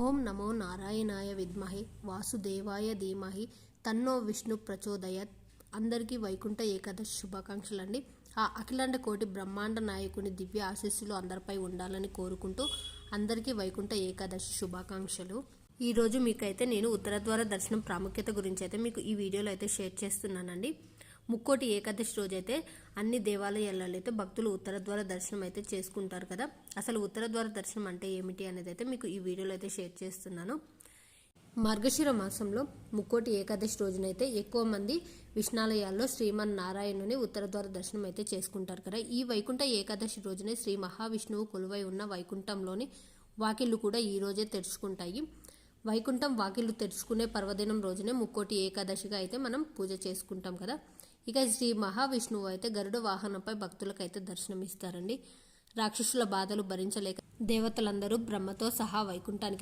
ఓం నమో నారాయణాయ విద్మహే వాసుదేవాయ ధీమహి తన్నో విష్ణు ప్రచోదయత్ అందరికీ వైకుంఠ ఏకాదశి శుభాకాంక్షలు అండి ఆ అఖిలాండ కోటి బ్రహ్మాండ నాయకుని దివ్య ఆశీస్సులు అందరిపై ఉండాలని కోరుకుంటూ అందరికీ వైకుంఠ ఏకాదశి శుభాకాంక్షలు. ఈరోజు మీకైతే నేను ఉత్తరద్వార దర్శనం ప్రాముఖ్యత గురించి అయితే మీకు ఈ వీడియోలో అయితే షేర్ చేస్తున్నానండి. ముక్కోటి ఏకాదశి రోజు అయితే అన్ని దేవాలయాలలో అయితే భక్తులు ఉత్తర ద్వార దర్శనం అయితే చేసుకుంటారు కదా. అసలు ఉత్తర ద్వార దర్శనం అంటే ఏమిటి అనేది అయితే మీకు ఈ వీడియోలో అయితే షేర్ చేస్తున్నాను. మార్గశిర మాసంలో ముక్కోటి ఏకాదశి రోజునైతే ఎక్కువ మంది విష్ణాలయాల్లో శ్రీమన్ నారాయణుని ఉత్తర ద్వార దర్శనం అయితే చేసుకుంటారు కదా. ఈ వైకుంఠ ఏకాదశి రోజునే శ్రీ మహావిష్ణువు కొలువై ఉన్న వైకుంఠంలోని వాకిళ్ళు కూడా ఈ రోజే తెరుచుకుంటాయి. వైకుంఠం వాకిళ్ళు తెరుచుకునే పర్వదినం రోజునే ముక్కోటి ఏకాదశిగా అయితే మనం పూజ చేసుకుంటాం కదా. ఇక శ్రీ మహావిష్ణువు అయితే గరుడ వాహనంపై భక్తులకైతే దర్శనమిస్తారండి. రాక్షసుల బాధలు భరించలేక దేవతలందరూ బ్రహ్మతో సహా వైకుంఠానికి